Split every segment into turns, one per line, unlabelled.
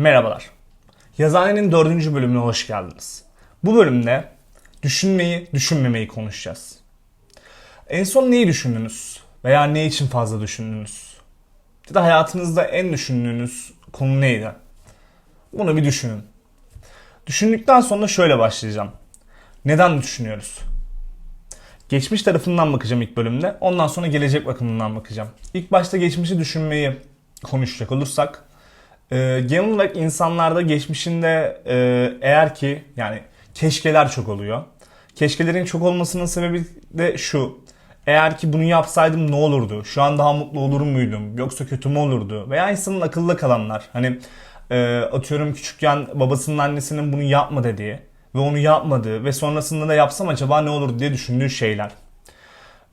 Merhabalar. Yazıhanenin dördüncü bölümüne hoş geldiniz. Bu bölümde düşünmeyi, düşünmemeyi konuşacağız. En son neyi düşündünüz? Veya ne için fazla düşündünüz? Ya da hayatınızda en düşündüğünüz konu neydi? Bunu bir düşünün. Düşündükten sonra şöyle başlayacağım. Neden düşünüyoruz? Geçmiş tarafından bakacağım ilk bölümde. Ondan sonra gelecek bakımından bakacağım. İlk başta geçmişi düşünmeyi konuşacak olursak ee, genel olarak insanlarda geçmişinde e, eğer ki yani keşkeler çok oluyor. Keşkelerin çok olmasının sebebi de şu. Eğer ki bunu yapsaydım ne olurdu? Şu an daha mutlu olur muydum? Yoksa kötü mü olurdu? Veya insanın akılda kalanlar. Hani e, atıyorum küçükken babasının annesinin bunu yapma dediği ve onu yapmadığı ve sonrasında da yapsam acaba ne olur diye düşündüğü şeyler.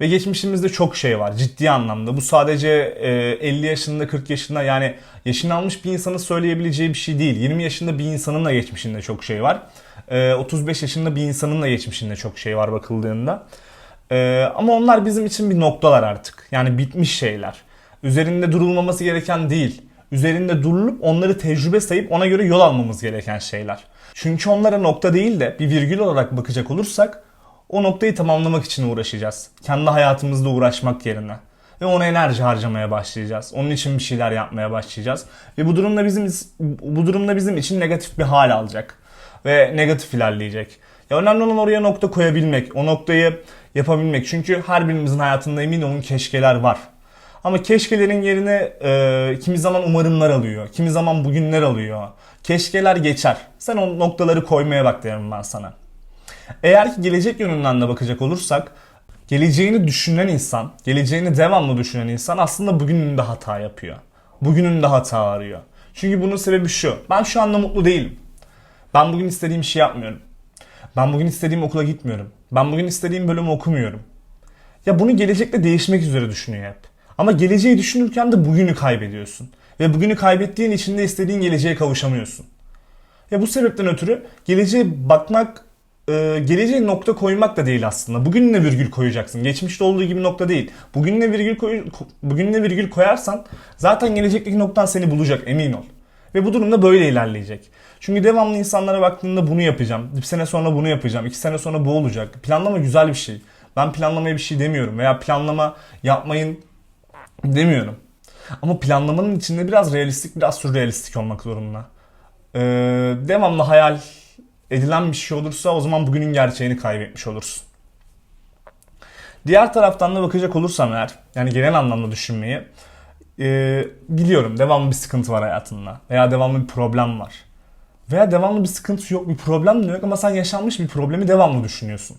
Ve geçmişimizde çok şey var ciddi anlamda. Bu sadece e, 50 yaşında 40 yaşında yani yaşını almış bir insanın söyleyebileceği bir şey değil. 20 yaşında bir insanın da geçmişinde çok şey var. E, 35 yaşında bir insanın da geçmişinde çok şey var bakıldığında. E, ama onlar bizim için bir noktalar artık. Yani bitmiş şeyler. Üzerinde durulmaması gereken değil. Üzerinde durulup onları tecrübe sayıp ona göre yol almamız gereken şeyler. Çünkü onlara nokta değil de bir virgül olarak bakacak olursak o noktayı tamamlamak için uğraşacağız. Kendi hayatımızda uğraşmak yerine. Ve ona enerji harcamaya başlayacağız. Onun için bir şeyler yapmaya başlayacağız. Ve bu durumda bizim bu durumda bizim için negatif bir hal alacak. Ve negatif ilerleyecek. Ya önemli olan oraya nokta koyabilmek. O noktayı yapabilmek. Çünkü her birimizin hayatında emin olun keşkeler var. Ama keşkelerin yerine e, kimi zaman umarımlar alıyor. Kimi zaman bugünler alıyor. Keşkeler geçer. Sen o noktaları koymaya bak derim ben sana. Eğer ki gelecek yönünden de bakacak olursak geleceğini düşünen insan, geleceğini devamlı düşünen insan aslında bugünün de hata yapıyor. Bugünün de hata arıyor. Çünkü bunun sebebi şu. Ben şu anda mutlu değilim. Ben bugün istediğim şey yapmıyorum. Ben bugün istediğim okula gitmiyorum. Ben bugün istediğim bölümü okumuyorum. Ya bunu gelecekte değişmek üzere düşünüyor hep. Ama geleceği düşünürken de bugünü kaybediyorsun. Ve bugünü kaybettiğin için de istediğin geleceğe kavuşamıyorsun. Ya bu sebepten ötürü geleceğe bakmak e, geleceğe nokta koymak da değil aslında. Bugününe virgül koyacaksın. Geçmişte olduğu gibi nokta değil. Bugününe virgül koy, bugününe virgül koyarsan zaten gelecekteki noktan seni bulacak emin ol. Ve bu durumda böyle ilerleyecek. Çünkü devamlı insanlara baktığında bunu yapacağım. Bir sene sonra bunu yapacağım. iki sene sonra bu olacak. Planlama güzel bir şey. Ben planlamaya bir şey demiyorum. Veya planlama yapmayın demiyorum. Ama planlamanın içinde biraz realistik, biraz sürrealistik olmak zorunda. Ee, devamlı hayal edilen bir şey olursa o zaman bugünün gerçeğini kaybetmiş olursun. Diğer taraftan da bakacak olursam eğer, yani genel anlamda düşünmeyi, e, biliyorum devamlı bir sıkıntı var hayatında veya devamlı bir problem var. Veya devamlı bir sıkıntı yok, bir problem de yok ama sen yaşanmış bir problemi devamlı düşünüyorsun.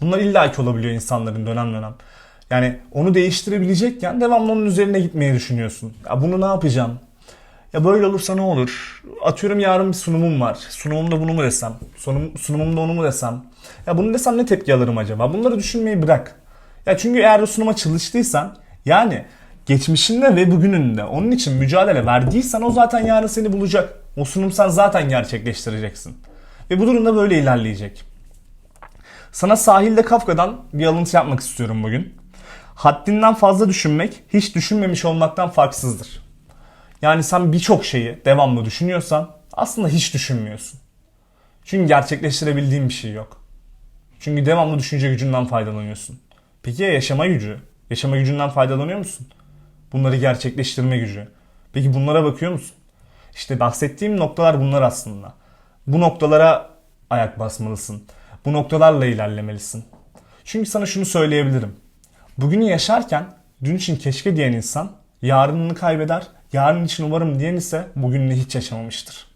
Bunlar illaki olabiliyor insanların dönem dönem. Yani onu değiştirebilecekken devamlı onun üzerine gitmeye düşünüyorsun. Ya bunu ne yapacağım? Ya böyle olursa ne olur? Atıyorum yarın bir sunumum var. Sunumumda bunu mu desem? Sunum, sunumumda onu mu desem? Ya bunu desem ne tepki alırım acaba? Bunları düşünmeyi bırak. Ya çünkü eğer o sunuma çalıştıysan yani geçmişinde ve bugününde onun için mücadele verdiysen o zaten yarın seni bulacak. O sunum sen zaten gerçekleştireceksin. Ve bu durumda böyle ilerleyecek. Sana sahilde Kafka'dan bir alıntı yapmak istiyorum bugün. Haddinden fazla düşünmek hiç düşünmemiş olmaktan farksızdır. Yani sen birçok şeyi devamlı düşünüyorsan aslında hiç düşünmüyorsun. Çünkü gerçekleştirebildiğin bir şey yok. Çünkü devamlı düşünce gücünden faydalanıyorsun. Peki ya yaşama gücü? Yaşama gücünden faydalanıyor musun? Bunları gerçekleştirme gücü. Peki bunlara bakıyor musun? İşte bahsettiğim noktalar bunlar aslında. Bu noktalara ayak basmalısın. Bu noktalarla ilerlemelisin. Çünkü sana şunu söyleyebilirim. Bugünü yaşarken dün için keşke diyen insan yarınını kaybeder Yarın için umarım diyen ise bugününü hiç yaşamamıştır.